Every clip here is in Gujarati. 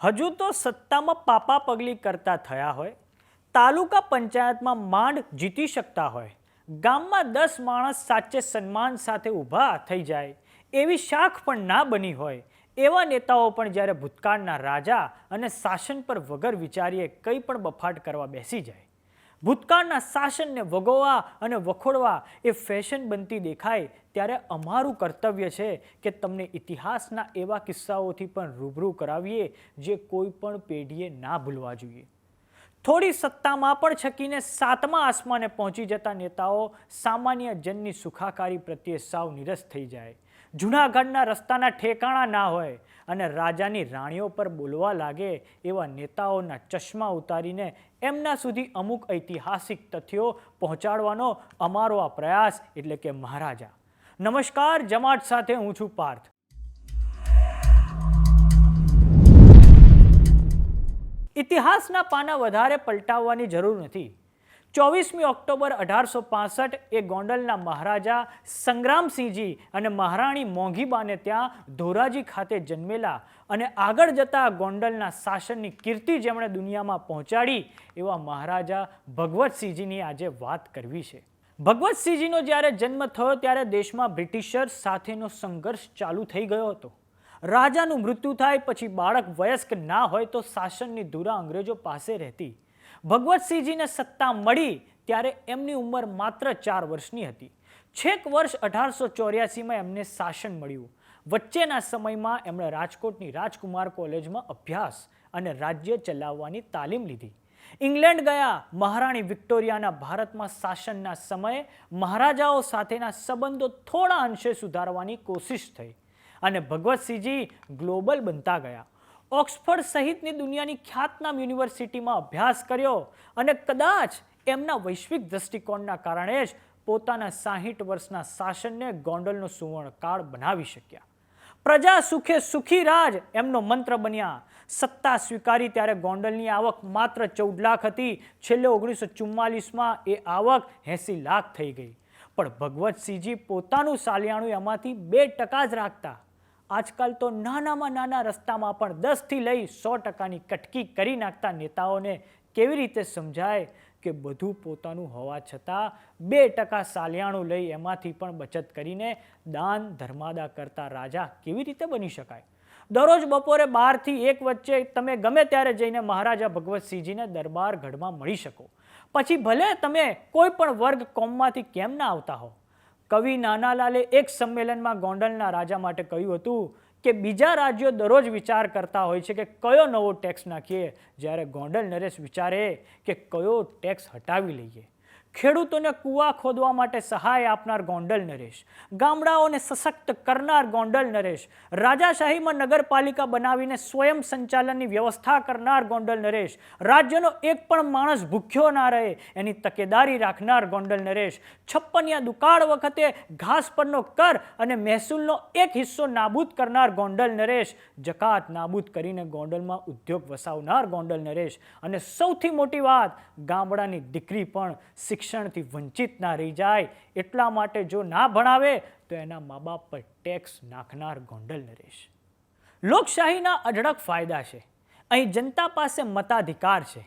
હજુ તો સત્તામાં પાપા પગલી કરતા થયા હોય, તાલુકા પંચાયતમાં માંડ જીતી શકતા હોય, ગામમાં દસ માણસ સાચે સન્માન સાથે ઊભા થઈ જાય, એવી શાખ પણ ના બની હોય, એવા નેતાઓ પણ જ્યારે ભૂતકાળના રાજા અને શાસન પર વગર વિચારીએ કંઈ પણ બફાટ કરવા બેસી જાય. ભૂતકાળના શાસનને વગોવા અને વખોડવા એ ફેશન બનતી દેખાય ત્યારે અમારું કર્તવ્ય છે કે તમને ઇતિહાસના એવા કિસ્સાઓથી પણ રૂબરૂ કરાવીએ જે કોઈ પણ પેઢીએ ના ભૂલવા જોઈએ. થોડી સત્તામાં પણ છકીને સાતમા આસમાને પહોંચી જતા નેતાઓ સામાન્ય જનની સુખાકારી પ્રત્યે સાવ નિરસ થઈ જાય. જૂનાગઢના રસ્તાના ઠેકાણા ના હોય અને રાજાની રાણીઓ પર બોલવા લાગે એવા નેતાઓના ચશ્મા ઉતારીને એમના સુધી અમુક ઐતિહાસિક તથ્યો પહોંચાડવાનો અમારો આ પ્રયાસ એટલે કે મહારાજા. નમસ્કાર જમાટ સાથે હું છું પાર્થ. ઇતિહાસના પાના વધારે પલટાવવાની જરૂર નથી. ચોવીસમી ઓક્ટોબર અઢારસો પાસઠ એ ગોંડલના મહારાજા સંગ્રામસિંહજી અને મહારાણી મોંઘીબાને ત્યાં ધોરાજી ખાતે જન્મેલા અને આગળ જતા ગોંડલના શાસનની કીર્તિ જેમણે દુનિયામાં પહોંચાડી એવા મહારાજા ભગવતસિંહજીની આજે વાત કરવી છે. ભગવતસિંહજીનો જ્યારે જન્મ થયો ત્યારે દેશમાં બ્રિટિશર્સ સાથેનો સંઘર્ષ ચાલુ થઈ ગયો હતો. રાજાનું મૃત્યુ થાય પછી બાળક વયસ્ક ના હોય તો શાસનની ધુરા અંગ્રેજો પાસે રહેતી. ભગવતસિંહજીને સત્તા મળી ત્યારે એમની ઉંમર માત્ર ચાર વર્ષની હતી. છેક વર્ષ અઢારસો ચોર્યાસીમાં એમને શાસન મળ્યું. વચ્ચેના સમયમાં એમણે રાજકોટની રાજકુમાર કોલેજમાં અભ્યાસ અને રાજ્ય ચલાવવાની તાલીમ લીધી. ઇંગ્લેન્ડ ગયા, મહારાણી વિક્ટોરિયાના ભારતમાં શાસનના સમયે મહારાજાઓ સાથેના સંબંધો થોડા અંશે સુધારવાની કોશિશ થઈ. અને ભગવતસિંહજી ગ્લોબલ બનતા ગયા. ઓક્સફર્ડ સહિતની દુનિયાની ખ્યાતનામ યુનિવર્સિટીમાં અભ્યાસ કર્યો અને કદાચ એમના વૈશ્વિક દ્રષ્ટિકોણના કારણે જ પોતાના સાહીઠ વર્ષના શાસનને ગોંડલનો સુવર્ણકાળ બનાવી શક્યા. પ્રજા સુખે સુખી રાજ એમનો મંત્ર બન્યા. સત્તા સ્વીકારી ત્યારે ગોંડલની આવક માત્ર ચૌદ લાખ હતી. છેલ્લે ઓગણીસો ચુમ્માલીસમાં એ આવક એંસી લાખ થઈ ગઈ. પણ ભગવતસિંહજી પોતાનું સાલિયાણું એમાંથી બે ટકા જ રાખતા. આજકાલ તો નાનામાં નાના રસ્તામાં પણ દસથી લઈ સો ટકાની કટકી કરી નાખતા નેતાઓને કેવી રીતે સમજાય કે બધું પોતાનું હોવા છતાં બે ટકા સાલિયાણું લઈ એમાંથી પણ બચત કરીને દાન ધર્માદા કરતા રાજા કેવી રીતે બની શકાય? દરરોજ બપોરે બારથી એક વચ્ચે તમે ગમે ત્યારે જઈને મહારાજા ભગવતસિંહજીને દરબાર ગઢમાં મળી શકો. પછી ભલે તમે કોઈ પણ વર્ગ કોમમાંથી કેમ ના આવતા હો. કવિ નાનાલાલે એક સંમેલનમાં ગોંડલના રાજા માટે કહ્યું હતું કે બીજા રાજ્યો દરરોજ વિચાર કરતા હોય છે કે કયો નવો ટેક્સ નાખીએ? જ્યારે ગોંડલ નરેશ વિચારે કે કયો ટેક્સ હટાવી લઈએ. ખેડૂતોને કૂવા ખોદવા માટે સહાય આપનાર ગોંડલ નરેશ, ગામડાઓને સશક્ત કરનાર ગોંડલ નરેશ, રાજાશાહીમાં નગરપાલિકા બનાવીને સ્વયં સંચાલનની વ્યવસ્થા કરનાર ગોંડલ નરેશ, રાજ્યનો એક પણ માણસ ભૂખ્યો ના રહે એની તકેદારી રાખનાર ગોંડલ નરેશ, છપ્પનિયા દુકાળ વખતે ઘાસ પરનો કર અને મહેસૂલનો એક હિસ્સો નાબૂદ કરનાર ગોંડલ નરેશ, જકાત નાબૂદ કરીને ગોંડલમાં ઉદ્યોગ વસાવનાર ગોંડલ નરેશ. અને સૌથી મોટી વાત, ગામડાની દીકરી પણ શિક્ષણથી વંચિત ના રહી જાય એટલા માટે જો ના ભણાવે, તો એના મા બાપ પર ટેક્સ નાખનાર ગોંડલ નરેશ. લોકશાહીના અઢળક ફાયદા છે. અહીં જનતા પાસે મતાધિકાર છે.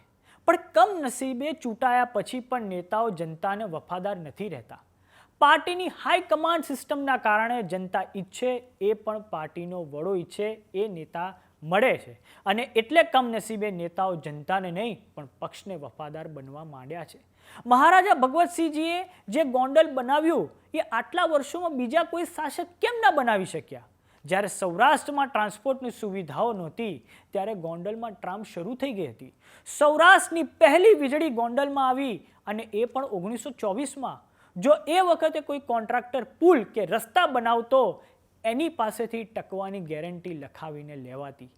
પણ કમનસીબે ચૂંટાયા પછી પણ નેતાઓ જનતાને વફાદાર નથી રહેતા. પાર્ટીની હાઈકમાન્ડ સિસ્ટમના કારણે જનતા ઈચ્છે એ પણ પાર્ટીનો વડો ઈચ્છે એ નેતા મળે છે. અને એટલે કમનસીબે નેતાઓ જનતાને નહીં, પણ પક્ષને વફાદાર બનવા માંડ્યા છે. મહારાજા ભગવતસિંહજીએ જે ગોંડલ બનાવ્યું, એ આટલા વર્ષોમાં બીજા કોઈ શાસક કેમ ના બનાવી શક્યા? જ્યારે સૌરાષ્ટ્રમાં ટ્રાન્સપોર્ટની સુવિધાઓ નહોતી, ત્યારે ગોંડલમાં ટ્રામ શરૂ થઈ ગઈ હતી. સૌરાષ્ટ્રની પહેલી વીજળી ગોંડલમાં આવી અને એ પણ ઓગણીસો ચોવીસમાં. જો એ વખતે કોઈ કોન્ટ્રાક્ટર પુલ કે રસ્તા બનાવતો એની પાસેથી ટકવાની ગેરંટી લખાવીને લેવાતી.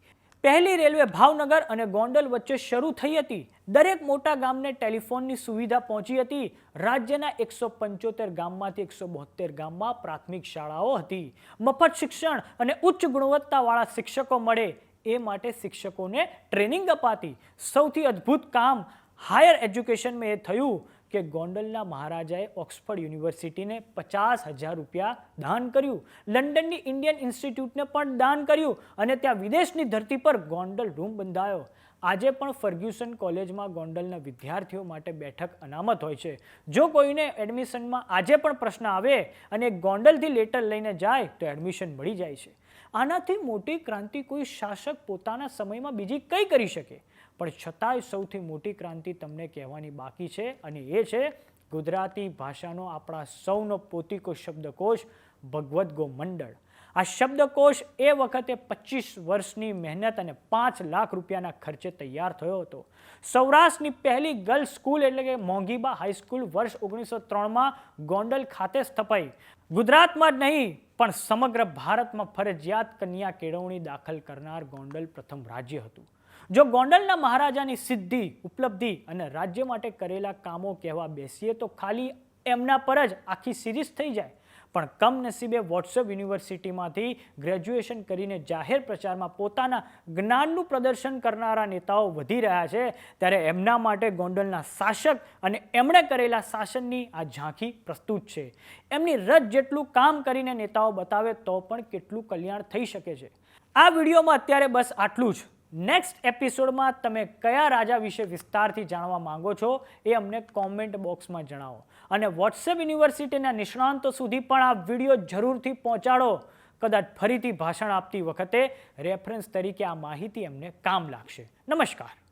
પહેલી રેલવે ભાવનગર અને ગોંડલ વચ્ચે શરૂ થઈ હતી. દરેક મોટા ગામને ટેલિફોનની સુવિધા પહોંચી હતી. રાજ્યના એકસો પંચોતેર ગામમાંથી એકસો બોતેર ગામમાં પ્રાથમિક શાળાઓ હતી. મફત શિક્ષણ અને ઉચ્ચ ગુણવત્તાવાળા શિક્ષકો મળે એ માટે શિક્ષકોને ટ્રેનિંગ અપાતી. સૌથી અદ્ભુત કામ હાયર એજ્યુકેશનમાં એ થયું. કે ગોંડલના મહારાજાએ ઓક્સફર્ડ યુનિવર્સિટીને પચાસ હજાર રૂપિયા દાન કર્યું. લંડનની ઇન્ડિયન ઇન્સ્ટિટ્યૂટને પણ દાન કર્યું અને ત્યાં વિદેશની ધરતી પર ગોંડલ રૂમ બંધાયો. આજે પણ ફર્ગ્યુસન કોલેજમાં ગોંડલના વિદ્યાર્થીઓ માટે બેઠક અનામત હોય છે. જો કોઈને એડમિશનમાં આજે પણ પ્રશ્ન આવે અને ગોંડલથી લેટર લઈને જાય, તો એડમિશન મળી જાય છે. આનાથી મોટી ક્રાંતિ કોઈ શાસક પોતાના સમયમાં બીજી કઈ કરી શકે? પણ છતાંય સૌથી મોટી ક્રાંતિ તમને કહેવાની બાકી છે અને એ છે ગુજરાતી ભાષાનો આપણા સૌનો પોતિકો શબ્દકોશ ભગવદ્ ગો મંડળ. આ શબ્દકોશ એ વખતે પચીસ વર્ષની મહેનત અને પાંચ લાખ રૂપિયાના ખર્ચે તૈયાર થયો હતો. સૌરાષ્ટ્રની પહેલી ગર્લ્સ સ્કૂલ એટલે કે મોંઘીબા હાઈસ્કૂલ વર્ષ ઓગણીસો ત્રણમાં ગોંડલ ખાતે સ્થપાઈ. ગુજરાતમાં જ નહીં, પણ સમગ્ર ભારતમાં ફરજિયાત કન્યા કેળવણી દાખલ કરનાર ગોંડલ પ્રથમ રાજ્ય હતું. જો ગોંડલના મહારાજાની સિદ્ધિ, ઉપલબ્ધિ અને રાજ્ય માટે કરેલા કામો કહેવા બેસીએ તો ખાલી એમના પર જ આખી સિરીઝ થઈ જાય. પણ કમનસીબે વોટ્સએપ યુનિવર્સિટીમાંથી ગ્રેજ્યુએશન કરીને જાહેર પ્રચારમાં પોતાના જ્ઞાનનું પ્રદર્શન કરનારા નેતાઓ વધી રહ્યા છે, ત્યારે એમના માટે ગોંડલના શાસક અને એમણે કરેલા શાસનની આ ઝાંખી પ્રસ્તુત છે. એમની રજ જેટલું કામ કરીને નેતાઓ બતાવે તો પણ કેટલું કલ્યાણ થઈ શકે છે. આ વિડીયોમાં અત્યારે બસ આટલું જ. નેક્સ્ટ એપિસોડમાં તમે કયા રાજા વિશે વિસ્તારથી જાણવા માંગો છો એ અમને કોમેન્ટ બોક્સમાં જણાવો. અને વોટ્સએપ યુનિવર્સિટીના નિષ્ણાંતો સુધી પણ આ વીડિયો જરૂરથી પહોંચાડો. કદાચ ફરીથી ભાષણ આપતી વખતે રેફરન્સ તરીકે આ માહિતી અમને કામ લાગશે. નમસ્કાર.